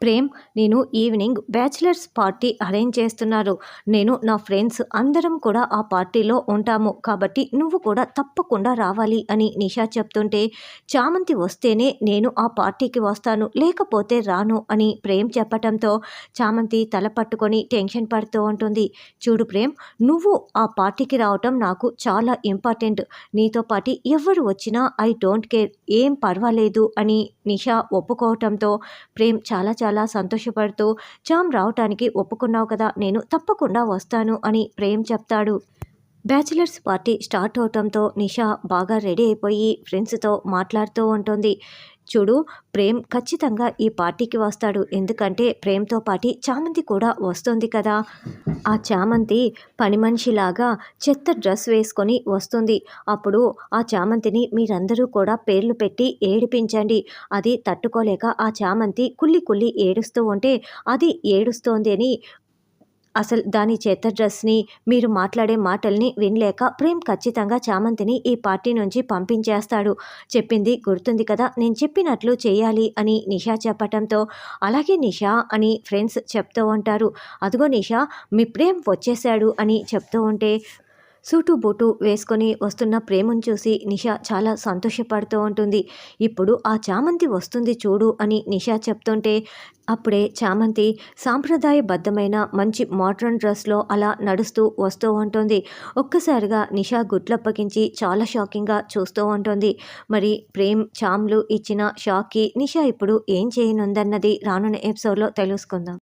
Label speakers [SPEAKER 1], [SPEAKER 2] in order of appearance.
[SPEAKER 1] ప్రేమ్ నేను evening bachelors party arrange చేస్తున్నారు. నేను నా ఫ్రెండ్స్ అందరం కూడా ఆ పార్టీలో ఉంటాము. కాబట్టి నువ్వు కూడా తప్పకుండా రావాలి అని నిషా చెప్తుంటే చామంతి వస్తేనే నేను ఆ పార్టీకి వస్తాను లేకపోతే రాను అని ప్రేమ్ చెప్పటంతో చామంతి తల పట్టుకొని టెన్షన్ పడుతూ ఉంటుంది. చూడు ప్రేమ్ నువ్వు ఆ పార్టీకి రావటం నాకు చాలా ఇంపార్టెంట్. నీతో పాటు ఎవరు వచ్చినా ఐ డోంట్ కేర్ ఏం పర్వాలేదు అని నిషా ఒప్పుకోవటంతో ప్రేమ్ చాలా చాలా సంతోషపడుతూ జామ్ రావటానికి ఒప్పుకున్నావు కదా నేను తప్పకుండా వస్తాను అని ప్రేమ్ చెప్తాడు. బ్యాచిలర్స్ పార్టీ స్టార్ట్ అవటంతో నిషా బాగా రెడీ అయిపోయి ఫ్రెండ్స్తో మాట్లాడుతూ ఉంటుంది. చూడు ప్రేమ్ ఖచ్చితంగా ఈ పార్టీకి వస్తాడు. ఎందుకంటే ప్రేమ్తో పాటి చామంతి కూడా వస్తుంది కదా. ఆ చామంతి పని మనిషిలాగా చెత్త డ్రెస్ వేసుకొని వస్తుంది. అప్పుడు ఆ చామంతిని మీరందరూ కూడా పేర్లు పెట్టి ఏడిపించండి. అది తట్టుకోలేక ఆ చామంతి కుల్లి కుల్లి ఏడుస్తూ ఉంటే అది ఏడుస్తోంది అని అసలు దాని చేత డ్రెస్ని మీరు మాట్లాడే మాటల్ని వినలేక ప్రేమ్ ఖచ్చితంగా చామంతిని ఈ పార్టీ నుంచి పంపించేస్తాడు. చెప్పింది గుర్తుంది కదా నేను చెప్పినట్లు చేయాలి అని నిషా చెప్పటంతో. అలాగే నిషా అని ఫ్రెండ్స్ చెప్తూ ఉంటారు. అదిగో నిషా మీ ప్రేమ్ వచ్చేశాడు అని చెప్తూ ఉంటే సూటు బూటు వేసుకొని వస్తున్న ప్రేమను చూసి నిషా చాలా సంతోషపడుతూ ఉంటుంది. ఇప్పుడు ఆ చామంతి వస్తుంది చూడు అని నిషా చెప్తుంటే అప్పుడే చామంతి సాంప్రదాయబద్ధమైన మంచి మోడ్రన్ డ్రెస్లో అలా నడుస్తూ వస్తూ ఉంటుంది. ఒక్కసారిగా నిషా గుట్లప్పగించి చాలా షాకింగ్గా చూస్తూ ఉంటుంది. మరి ప్రేమ్ చామ్లు ఇచ్చిన షాక్కి నిషా ఇప్పుడు ఏం చేయనుందన్నది రానున్న ఎపిసోడ్లో తెలుసుకుందాం.